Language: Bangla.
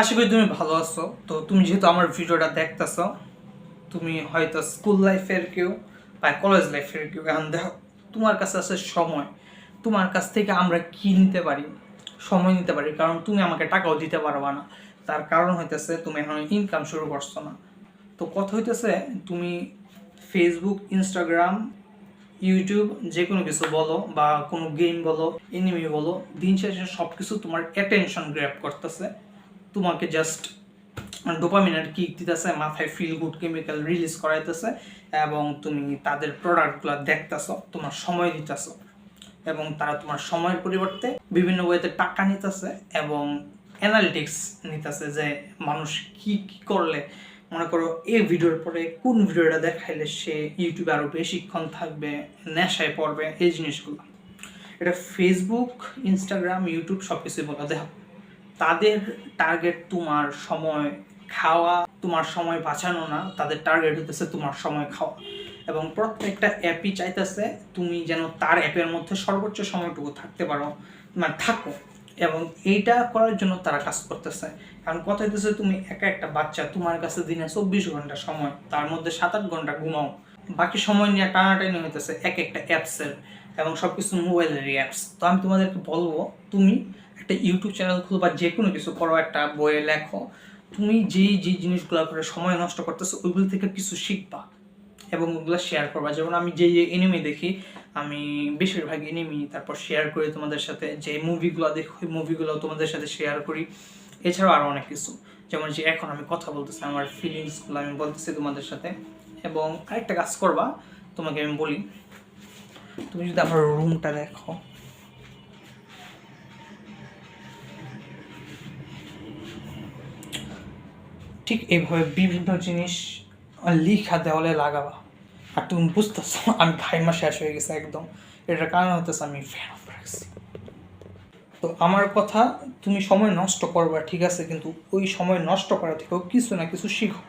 আশা করি তুমি ভালো আছো। তো তুমি যেহেতু আমার ভিডিওটা দেখতেছো, তুমি হয়তো স্কুল লাইফের কেউ বা কলেজ লাইফের কেউ। এখন দেখো, তোমার কাছে আছে সময়। তোমার কাছ থেকে আমরা কি নিতে পারি? সময় নিতে পারি, কারণ তুমি আমাকে টাকাও দিতে পারবা না। তার কারণ হইতেছে, তুমি এখন ইনকাম শুরু করছ না। তো কথা হইতেছে, তুমি ফেসবুক ইনস্টাগ্রাম ইউটিউব যে কোনো কিছু বলো বা কোনো গেম বলো এনিমি বলো, দিন শেষে সব কিছু তোমার অ্যাটেনশন গ্র্যাপ করতেছে। তোমাকে জাস্ট ডোপামিনের কিক দিতেছে, মাথায় ফিল গুড কেমিক্যাল রিলিজ করাইতেছে এবং তুমি তাদের প্রোডাক্টগুলো দেখতেছ, তোমার সময় দিতেছ এবং তারা তোমার সময়ের পরিবর্তে বিভিন্ন ওয়েতে টাকা নিতেছে এবং অ্যানালিটিক্স নিতেছে যে মানুষ কি কি করলে। মনে করো, এই ভিডিওর পরে কোন ভিডিওটা দেখাইলে সে ইউটিউবে আরও বেশিক্ষণ থাকবে, নেশায় পড়বে, এই জিনিসগুলো। এটা ফেসবুক ইনস্টাগ্রাম ইউটিউব সব কিছুই বলা দেখো তাদের টার্গেট তোমার সময় খাওয়া, তোমার সময় বাঁচানো না, তাদের টার্গেট হতেছে তোমার সময় খাওয়া। এবং প্রত্যেকটা অ্যাপই চাইতেছে তুমি যেন তার অ্যাপের মধ্যে সর্বোচ্চ সময়টুকু থাকতে পারো মানে থাকো। এবং এইটা করার জন্য তারা কাজ করতেছে। কারণ কথা হইতেছে তুমি একা একটা বাচ্চা, তোমার কাছে দিনে চব্বিশ ঘণ্টা সময়, তার মধ্যে সাত আট ঘণ্টা ঘুমাও। বাকি সময় নিয়ে টানাটানি হইতেছে এক একটা অ্যাপসের এবং সব কিছু মোবাইলের অ্যাপস তো আমি তোমাদেরকে বলব, তুমি একটা ইউটিউব চ্যানেল খুলো বা যে কোনো কিছু করো, একটা বইয়ে লেখো, তুমি যেই যে জিনিসগুলো করে সময় নষ্ট করতেছো, ওইগুলো থেকে কিছু শিখবা এবং ওগুলো শেয়ার করবা। যেমন আমি যে যে এনিমি দেখি, আমি বেশিরভাগ এনিমি তারপর শেয়ার করি তোমাদের সাথে, যে মুভিগুলো দেখি, ওই মুভিগুলো তোমাদের সাথে শেয়ার করি। এছাড়াও আরও অনেক কিছু। যেমন যে এখন আমি কথা বলতেছি, আমার ফিলিংসগুলো আমি বলতেছি তোমাদের সাথে এবং আরেকটা কাজ করবা, তোমাকে আমি বলি, তুমি যদি আমার রুমটা দেখো ঠিক এইভাবে বিভিন্ন জিনিস লিখা দেওয়ালে লাগাবা। আর তুমি বুঝতেছো, আমি ঘাইমা শেষ হয়ে গেছে একদম। এটার কারণ হতেছে আমি ফ্যান অফ রাখছি তো আমার কথা, তুমি সময় নষ্ট করবা, ঠিক আছে? কিন্তু ওই সময় নষ্ট করা থেকেও কিছু না কিছু শিখো।